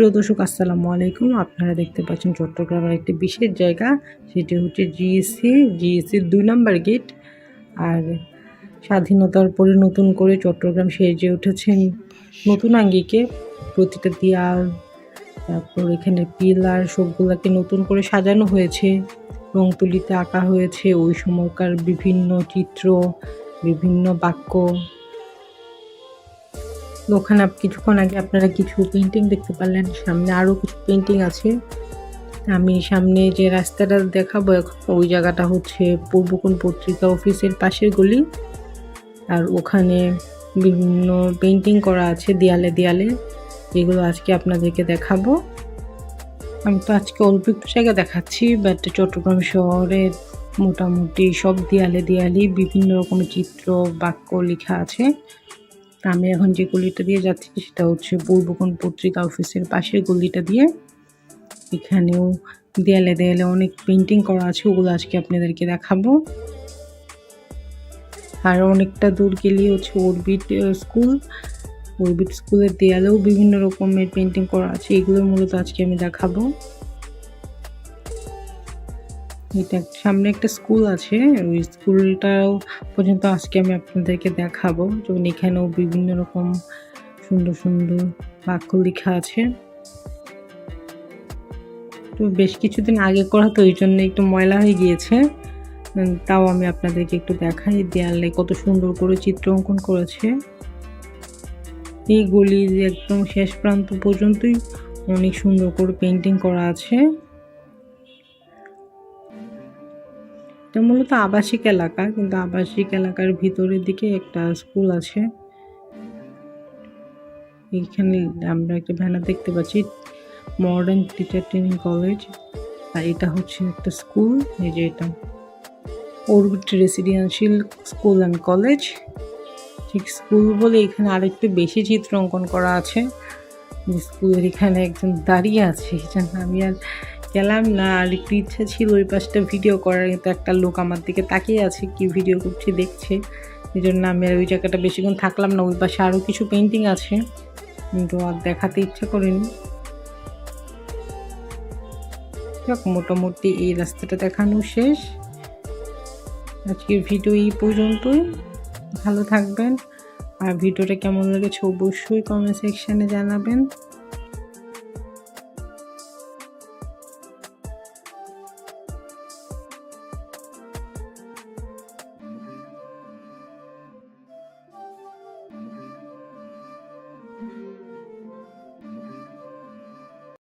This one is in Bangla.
প্রিয় দর্শক, আসসালামু আলাইকুম। আপনারা দেখতে পাচ্ছেন চট্টগ্রামের একটি বিশেষ জায়গা, সেটি হচ্ছে জিএসসি জিএসসির দুই নম্বর গেট। আর স্বাধীনতার পরে নতুন করে চট্টগ্রাম সেজে উঠেছে নতুন আঙ্গিকে। প্রতিটা দেয়াল, তারপর এখানে পিলার, সবগুলোকে নতুন করে সাজানো হয়েছে রং তুলিতে আঁকা হয়েছে। ওই সময়কার বিভিন্ন চিত্র, বিভিন্ন বাক্য। ওখানে কিছুক্ষণ আগে আপনারা কিছু পেন্টিং দেখতে পারলেন, সামনে আরও কিছু পেন্টিং আছে। আমি সামনে যে রাস্তাটা দেখাবো এখন, ওই জায়গাটা হচ্ছে পূর্বকোণ পত্রিকা অফিসের পাশের গলি। আর ওখানে বিভিন্ন পেন্টিং করা আছে দেয়ালে দেয়ালে, যেগুলো আজকে আপনাদেরকে দেখাবো। আমি তো আজকে অল্প একটু জায়গা দেখাচ্ছি বাট চট্টগ্রাম শহরের মোটামুটি সব দেয়ালে দেয়ালে বিভিন্ন রকমের চিত্র, বাক্য লেখা আছে। আমি এখন যে গলিটা দিয়ে যাচ্ছি সেটা হচ্ছে পূর্বকোণ পত্রিকা অফিসের পাশের গলিটা দিয়ে। এখানেও দেয়ালে দেয়ালে অনেক পেন্টিং করা আছে, ওগুলো আজকে আপনাদেরকে দেখাবো। আর অনেকটা দূর গেলেই হচ্ছে অরবিট স্কুল অরবিট স্কুলের দেয়ালেও বিভিন্ন রকমের পেন্টিং করা আছে, এগুলো মূলত আজকে আমি দেখাবো। এটা সামনে একটা স্কুল আছে, ওই স্কুলটাও পর্যন্ত আজকে আমি আপনাদেরকে দেখাবো। যেমন এখানেও বিভিন্ন রকম সুন্দর সুন্দর বাক্য লেখা আছে। তো বেশ কিছুদিন আগে করা তো ওই জন্য একটু ময়লা হয়ে গিয়েছে। তাও আমি আপনাদেরকে একটু দেখাই, দেয়ালে কত সুন্দর করে চিত্র অঙ্কন করেছে। এই গলির একদম শেষ প্রান্ত পর্যন্তই অনেক সুন্দর করে পেন্টিং করা আছে। এটা মূলত আবাসিক এলাকা, কিন্তু আবাসিক এলাকার ভিতরের দিকে একটা স্কুল আছে। এখানে আমরা একটা ব্যানার দেখতে পাচ্ছি, মডার্ন টিচার ট্রেনিং কলেজ। আর এটা হচ্ছে একটা স্কুল, এই যে এটা। Orbit residential school and college. ঠিক স্কুল বলে এখানে আরেকটু বেশি চিত্র অঙ্কন করা আছে। স্কুলের এখানে একজন দাঁড়িয়ে আছে আমি আর গেলাম না, আর একটু ইচ্ছা ছিল ওই পাশটা ভিডিও করার, কিন্তু একটা লোক আমার দিকে তাকিয়ে আছে, কি ভিডিও করছি, দেখছে। এই জন্য আমি আর ওই জায়গাটা বেশিক্ষণ থাকলাম না, ওই পাশে আরও কিছু পেন্টিং আছে। কিন্তু আর দেখাতে ইচ্ছা করিনি। যাক, মোটামুটি এই রাস্তাটা দেখানো শেষ। আজকের ভিডিও এই পর্যন্তই। ভালো থাকবেন। আর ভিডিওটা কেমন লেগেছে অবশ্যই কমেন্ট সেকশানে জানাবেন।